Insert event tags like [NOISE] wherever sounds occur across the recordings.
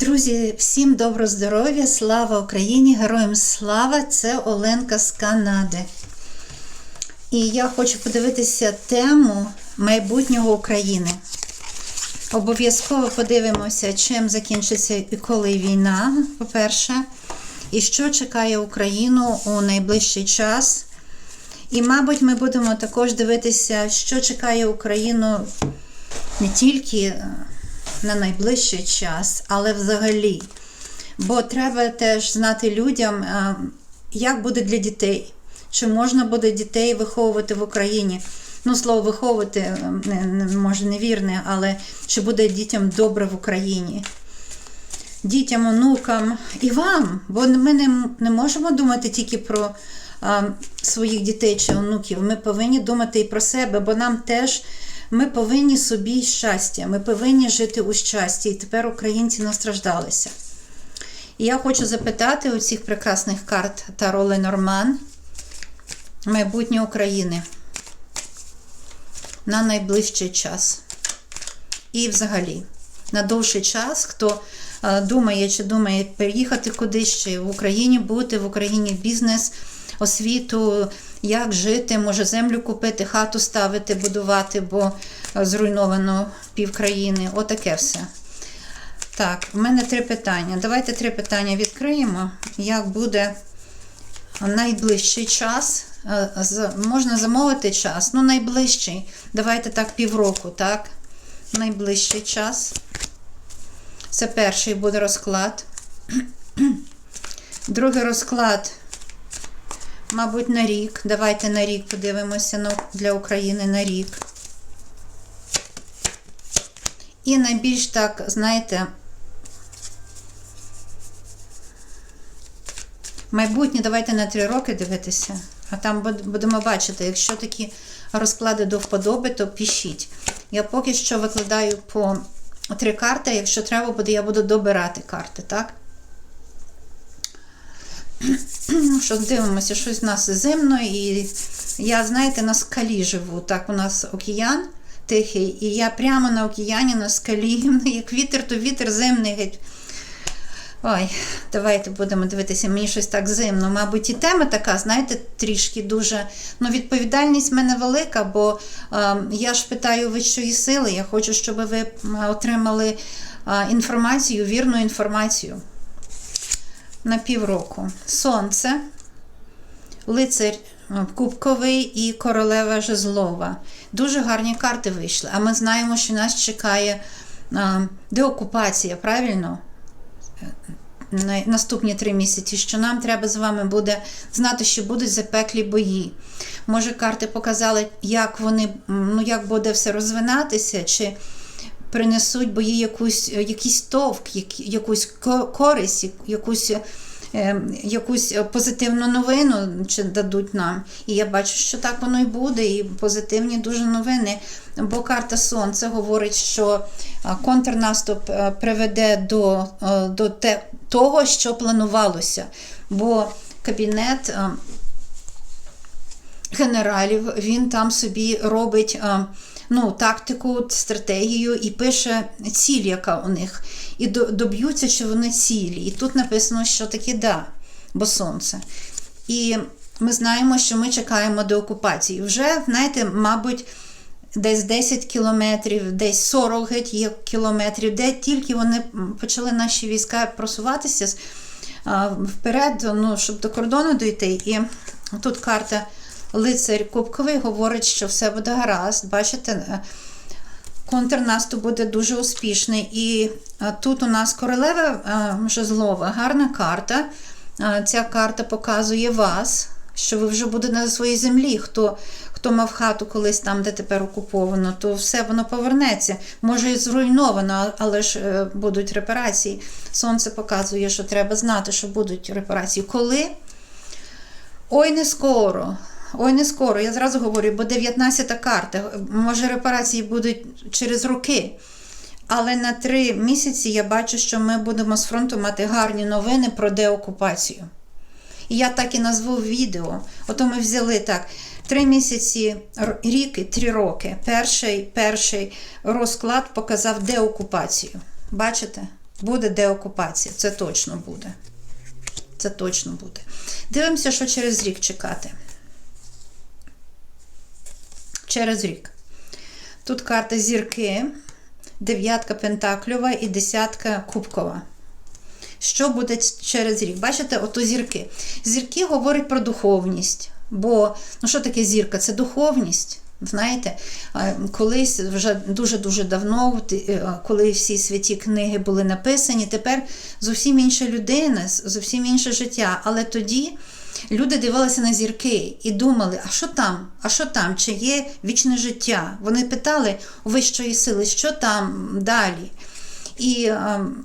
Друзі, всім добро здоров'я, слава Україні, героям слава! Це Оленка з Канади. І я хочу подивитися тему майбутнього України. Обов'язково подивимося, чим закінчиться і коли війна, по-перше, і що чекає Україну у найближчий час. І, мабуть, ми будемо також дивитися, що чекає Україну не тільки е, на найближчий час, але взагалі. Бо треба теж знати людям, е, як буде для дітей. Чи можна буде дітей виховувати в Україні? Ну, слово виховувати, е, може невірне, але чи буде дітям добре в Україні? Дітям, онукам і вам. Бо ми не, не можемо думати тільки про а, своїх дітей чи онуків. Ми повинні думати і про себе, бо нам теж ми повинні собі щастя, ми повинні жити у щасті. І тепер українці настраждалися. І я хочу запитати у цих прекрасних карт Таро Ленорман майбутнє України на найближчий час. І взагалі, на довший час, хто е, думає чи думає переїхати кудись, чи в Україні бути, в Україні бізнес, освіту, як жити, може землю купити, хату ставити, будувати, бо е, зруйновано півкраїни. Отаке все. Так, в мене три питання. Давайте три питання відкриємо. Як буде найближчий час? Е, Можна замовити час? Ну, найближчий. Давайте так, півроку, так? Найближчий час. Це перший буде розклад. [CLEARS THROAT] Другий розклад, мабуть, на рік. Давайте на рік подивимося ну, для України на рік. І найбільш так, знаєте, майбутнє давайте на три роки дивитися. А там будемо бачити, якщо такі розклади до вподоби, то пишіть. Я поки що викладаю по три карти. Якщо треба буде, я буду добирати карти, так? Ну що, дивимося, щось в нас зимно, і я, знаєте, на скалі живу. Так, у нас океан тихий, і я прямо на океані, на скалі, [LAUGHS] як вітер, то вітер зимний геть. Ой, давайте будемо дивитися, мені щось так зимно. Мабуть, і тема така, знаєте, трішки дуже. Ну, відповідальність в мене велика, бо е, я ж питаю вищої сили. Я хочу, щоб ви отримали е, інформацію, вірну інформацію на півроку. Сонце, лицар е, кубковий і королева жезлова. Дуже гарні карти вийшли. А ми знаємо, що нас чекає е, деокупація, правильно? наступні три місяці, що нам треба з вами буде знати, що будуть запеклі бої. Може, карти показали, як вони, ну як буде все розвинатися, чи принесуть бої якусь, якийсь товк, як- якусь користь, якусь. е, Якусь позитивну новину чи дадуть нам. І я бачу, що так воно і буде, і позитивні дуже новини. Бо карта Сонця говорить, що контрнаступ е, приведе до, е, до те, того, що планувалося. Бо кабінет е, генералів він там собі робить е, ну, тактику, стратегію і пише ціль, яка у них. І доб'ються, що вони цілі. І тут написано, що таки да, бо сонце. І ми знаємо, що ми чекаємо до окупації. Вже, знаєте, мабуть, десь 10 кілометрів, десь 40 є кілометрів, де тільки вони почали наші війська просуватися вперед, ну, щоб до кордону дійти. І тут карта лицар Кубковий говорить, що все буде гаразд. Бачите, е, контрнаступ буде дуже успішний. І тут у нас королева е, жезлова, гарна карта. Ця карта показує вас, що ви вже будете на своїй землі. Хто, хто мав хату колись там, де тепер окуповано, то все воно повернеться. Може і зруйновано, але ж е, будуть репарації. Сонце показує, що треба знати, що будуть репарації. Коли? Ой, не скоро. Ой, не скоро. Я зразу говорю, бо 19 карта. Може, репарації будуть через роки. Але на три місяці я бачу, що ми будемо з фронту мати гарні новини про деокупацію. І я так і назву відео. Ото ми взяли так: три місяці, рік і три роки. Перший, перший розклад показав деокупацію. Бачите? Буде деокупація, це точно буде. Це точно буде. Дивимося, що через рік чекати. Через рік. Тут карта зірки, дев'ятка пентакльова і десятка кубкова. Що буде через рік? Бачите, ото зірки. Зірки говорять про духовність. Бо, ну що таке зірка? Це духовність. Знаєте, колись вже дуже-дуже давно, е, коли всі святі книги були написані, тепер зовсім інша людина, зовсім інше життя. Але тоді люди дивилися на зірки і думали, а що там? А що там? Чи є вічне життя? Вони питали у вищої сили, що там далі? І ем,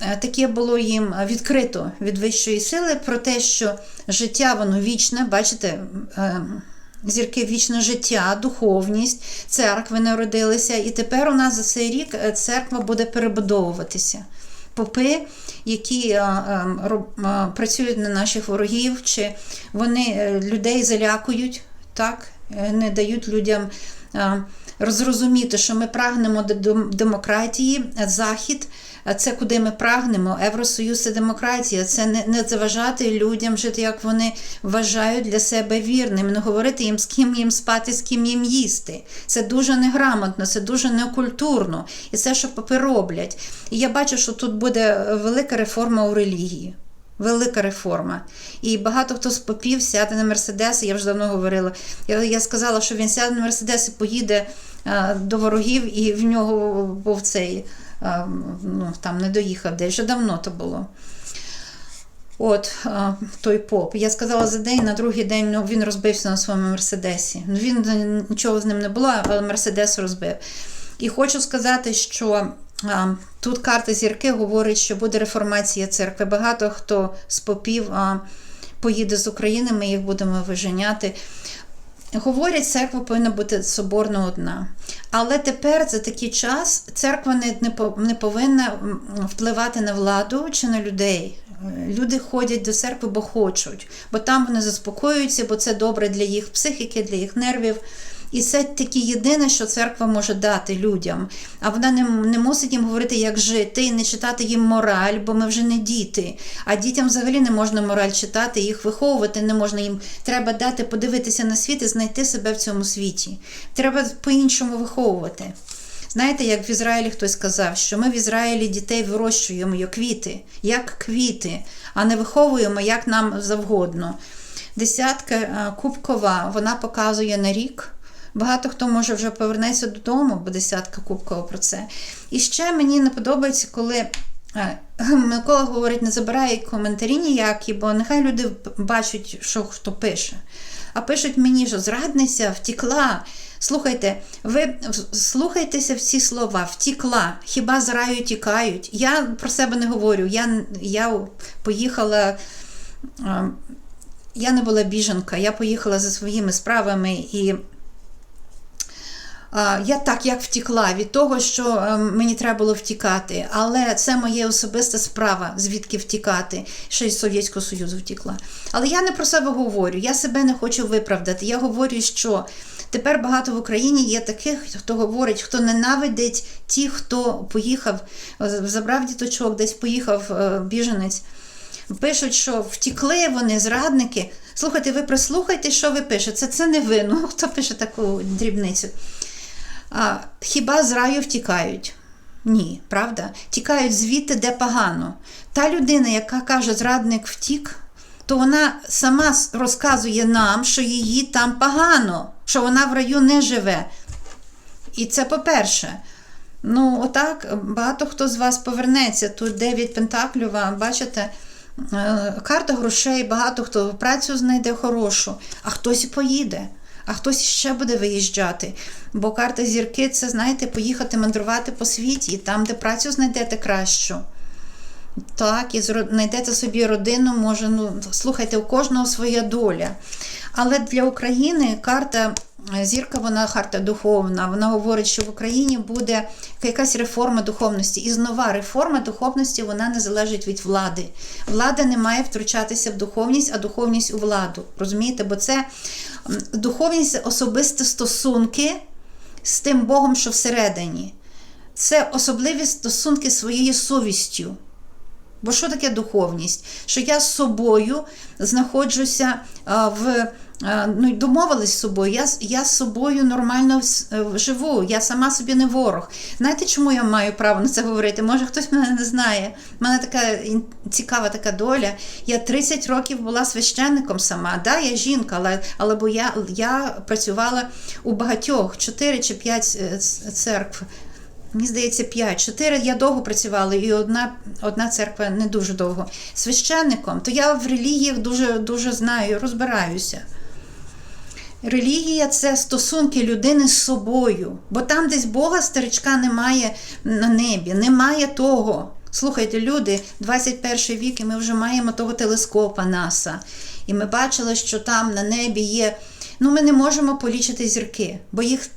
е, таке було їм відкрито від вищої сили про те, що життя воно вічне, бачите. Е, Зірки вічне життя, духовність, церкви народилися, і тепер у нас за цей рік е, церква буде перебудовуватися. Попи, які а, а, а, працюють на наших ворогів, чи вони людей залякують, так, не дають людям а, розрозуміти, що ми прагнемо до демократії, Захід це куди ми прагнемо. Євросоюз це демократія, це не, не заважати людям жити, як вони вважають для себе вірним, не говорити їм, з ким їм спати, з ким їм їсти. Це дуже неграмотно, це дуже некультурно. І це, що попи роблять. І я бачу, що тут буде велика реформа у релігії. Велика реформа. І багато хто з попів сяде на Мерседеси, я вже давно говорила. Я я сказала, що він сяде на Мерседес і поїде а, до ворогів, і в нього був цей ну, там не доїхав, де вже давно то було. От той поп. Я сказала за день, на другий день ну, він розбився на своєму Мерседесі. Ну, Він нічого з ним не було, але Мерседес розбив. І хочу сказати, що а, тут карта зірки говорить, що буде реформація церкви. Багато хто з попів поїде з України, ми їх будемо виженяти. Говорять, церква повинна бути соборна одна. Але тепер за такий час церква не, не повинна впливати на владу чи на людей. Люди ходять до церкви, бо хочуть, бо там вони заспокоюються, бо це добре для їх психіки, для їх нервів. І це таке єдине, що церква може дати людям. А вона не не мусить їм говорити, як жити, і не читати їм мораль, бо ми вже не діти. А дітям взагалі не можна мораль читати, їх виховувати не можна. Їм треба дати подивитися на світ і знайти себе в цьому світі. Треба по-іншому виховувати. Знаєте, як в Ізраїлі хтось сказав, що ми в Ізраїлі дітей вирощуємо як квіти, як квіти, а не виховуємо як нам завгодно. Десятка е, кубкова вона показує на рік. Багато хто може вже повернеться додому, бо десятка кубкова про це. І ще мені не подобається, коли. Е, [LAUGHS] Микола говорить, не забирає коментарі ніякі, бо нехай люди бачать, що хто пише. А пишуть мені, що зрадниця втікла. Слухайте, ви слухайтеся в ці слова, втікла. Хіба з раю тікають? Я про себе не говорю. Я я поїхала, е, я не була біженка, я поїхала за своїми справами і. Я так як втікла від того, що ем, мені треба було втікати, але це моя особиста справа, звідки втікати. Ще й з Совєтського Союзу втікла. Але я не про себе говорю, я себе не хочу виправдати. Я говорю, що тепер багато в Україні є таких, хто говорить, хто ненавидить ті, хто поїхав, забрав діточок, десь поїхав е, біженець. Пишуть, що втікли вони, зрадники. Слухайте, ви прислухайте, що ви пишете. Це це не ви. Ну, Хто пише таку дрібницю? А, Хіба з раю втікають? Ні, правда? Тікають звідти, де погано. Та людина, яка каже, зрадник втік, то вона сама розказує нам, що її там погано, що вона в раю не живе. І це по-перше. Ну, отак, багато хто з вас повернеться. Тут 9 Пентаклюва, бачите, е, карта грошей, багато хто працю знайде хорошу, а хтось і поїде а хтось ще буде виїжджати. Бо карта зірки це, знаєте, поїхати мандрувати по світі, там, де працю знайдете кращу. Так, і знайдете собі родину, може, ну, слухайте, у кожного своя доля. Але для України карта зірка, вона карта духовна. Вона говорить, що в Україні буде якась реформа духовності. І нова реформа духовності вона не залежить від влади. Влада не має втручатися в духовність, а духовність у владу. Розумієте? Бо це духовність особисті стосунки з тим Богом, що всередині. це особливі стосунки своєю совістю. Бо що таке духовність? Що я з собою знаходжуся в. Ну, й домовилась з собою, я, я з собою нормально е, живу, я сама собі не ворог. Знаєте, чому я маю право на це говорити? Може, хтось мене не знає. У мене така цікава така доля. Я 30 років була священником сама. Да, я жінка, але, але бо я, я працювала у багатьох 4 чи 5 церкв. Мені здається, п'ять. Чотири я довго працювала, і одна, одна церква не дуже довго. Священником, то я в релігіях дуже, дуже знаю, розбираюся. Релігія це стосунки людини з собою. Бо там десь Бога старичка немає на небі, немає того. Слухайте, люди, 21 вік, і ми вже маємо того телескопа НАСА. І ми бачили, що там на небі є. Ну, ми не можемо полічити зірки, бо їх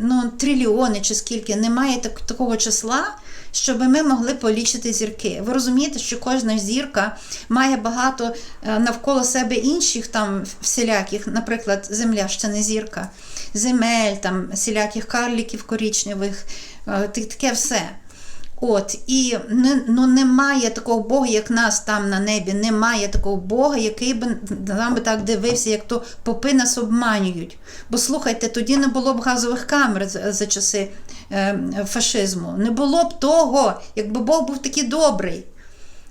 ну, трильйони чи скільки, немає так, такого числа, щоб ми могли полічити зірки. Ви розумієте, що кожна зірка має багато е, навколо себе інших там всіляких, наприклад, земля ще не зірка, земель, там всіляких карліків корічневих, е, таке все. От, і ну, немає такого Бога, як нас там на небі, немає такого Бога, який би нам би так дивився, як то попи нас обманюють. Бо слухайте, тоді не було б газових камер за, за часи е, фашизму. Не було б того, якби Бог був такий добрий.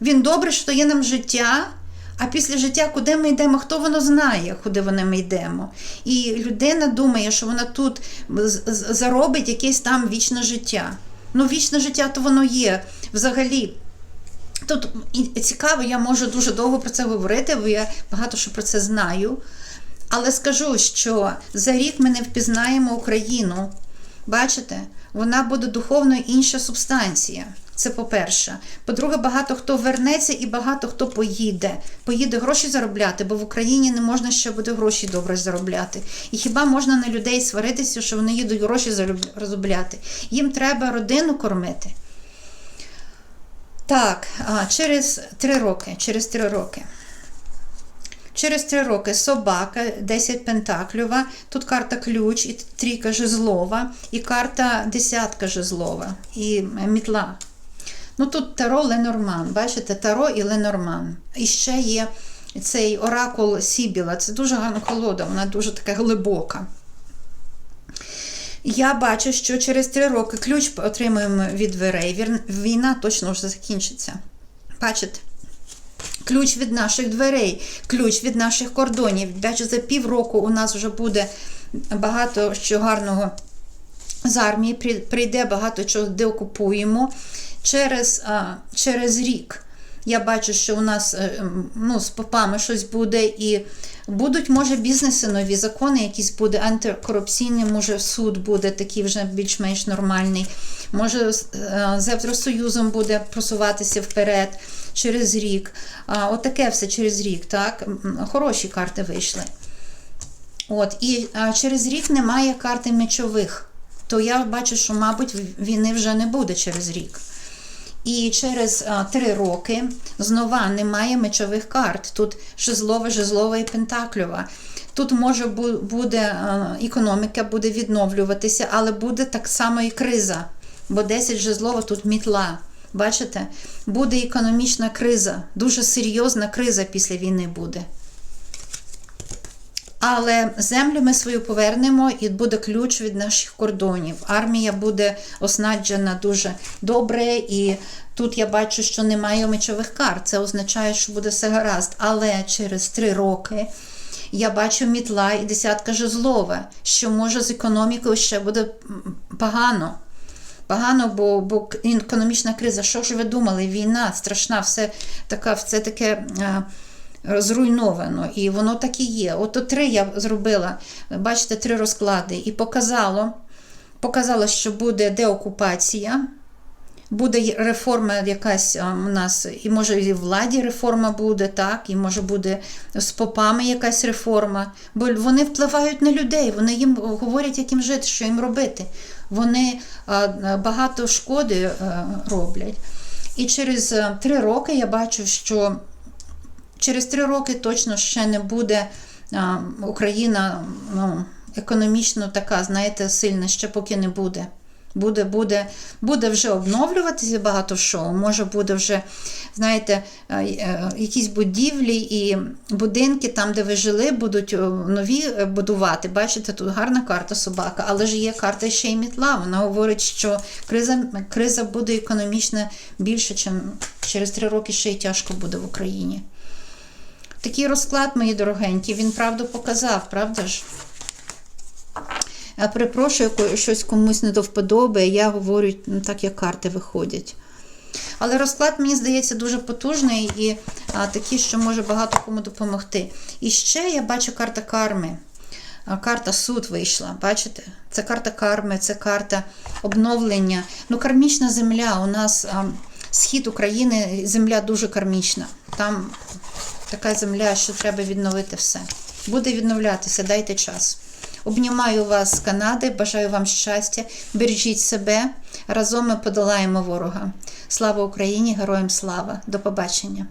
Він добрий, що дає нам життя. А після життя, куди ми йдемо, хто воно знає, куди вони ми йдемо. І людина думає, що вона тут заробить якесь там вічне життя. Ну, вічне життя то воно є взагалі. Тут цікаво, я можу дуже довго про це говорити, бо я багато що про це знаю. Але скажу, що за рік ми не впізнаємо Україну. Бачите, вона буде духовно інша субстанція. Це по-перше. По-друге, багато хто вернеться і багато хто поїде. Поїде гроші заробляти, бо в Україні не можна ще буде гроші добре заробляти. І хіба можна на людей сваритися, що вони їдуть гроші зароб- заробляти? Їм треба родину кормити. Так, а, через три роки. Через три роки. Через три роки собака, 10 пентаклюва, тут карта ключ, і трійка жезлова, і карта десятка жезлова, і мітла. Ну тут Таро Ленорман. Бачите, Таро і Ленорман. І ще є цей оракул Сібіла. Це дуже гарна колода, вона дуже така глибока. Я бачу, що через три роки ключ отримуємо від дверей. Війна точно вже закінчиться. Бачите? Ключ від наших дверей, ключ від наших кордонів. Бачу, за півроку у нас вже буде багато що гарного з армії, прийде багато чого, де окупуємо. Через, а, через рік я бачу, що у нас е, ну, з попами щось буде, і будуть, може, бізнеси нові, закони якісь буде, антикорупційний, може, суд буде такий вже більш-менш нормальний. Може, з е, Євросоюзом буде просуватися вперед через рік. Отаке все через рік, так? Хороші карти вийшли. От, і через рік немає карти мечових. То я бачу, що, мабуть, війни вже не буде через рік. І через а, три роки знова немає мечових карт. Тут жезлова, жезлова і пентакльова. Тут може бу- буде а, економіка буде відновлюватися, але буде так само і криза. Бо 10 жезлова тут мітла. Бачите? Буде економічна криза, дуже серйозна криза після війни буде. Але землю ми свою повернемо і буде ключ від наших кордонів. Армія буде оснаджена дуже добре, і тут я бачу, що немає мечових карт. Це означає, що буде все гаразд. Але через три роки я бачу мітла і десятка жезлова, що може з економікою ще буде погано. Погано, бо, бо економічна криза. Що ж ви думали? Війна страшна, все така, все таке. а, Зруйновано, і воно так і є. От три я зробила, бачите, три розклади, і показало, показало, що буде деокупація, буде реформа якась у нас, і може і в владі реформа буде, так, і може буде з попами якась реформа. Бо вони впливають на людей, вони їм говорять, як їм жити, що їм робити. Вони багато шкоди роблять. І через три роки я бачу, що через три роки точно ще не буде Україна ну, економічно така, знаєте, сильна, ще поки не буде. Буде, буде, буде вже обновлюватися багато шоу. Може, буде вже, знаєте, е, якісь будівлі і будинки, там, де ви жили, будуть е, нові е, будувати. Бачите, тут гарна карта собака, але ж є карта ще й мітла. Вона говорить, що криза, криза буде економічна більше, ніж через три роки ще й тяжко буде в Україні. Такий розклад, мої дорогенькі, він правду показав, правда ж? Я перепрошую, щось комусь не до вподоби, я говорю ну, так, як карти виходять. Але розклад, мені здається, дуже потужний і а, такий, що може багато кому допомогти. І ще я бачу карта карми. Карта суд вийшла, бачите? Це карта карми, це карта обновлення. Ну, кармічна земля. У нас а, схід України, земля дуже кармічна. Там така земля, що треба відновити все. Буде відновлятися, дайте час. Обнімаю вас з Канади, бажаю вам щастя, бережіть себе. Разом ми подолаємо ворога. Слава Україні! Героям слава! До побачення!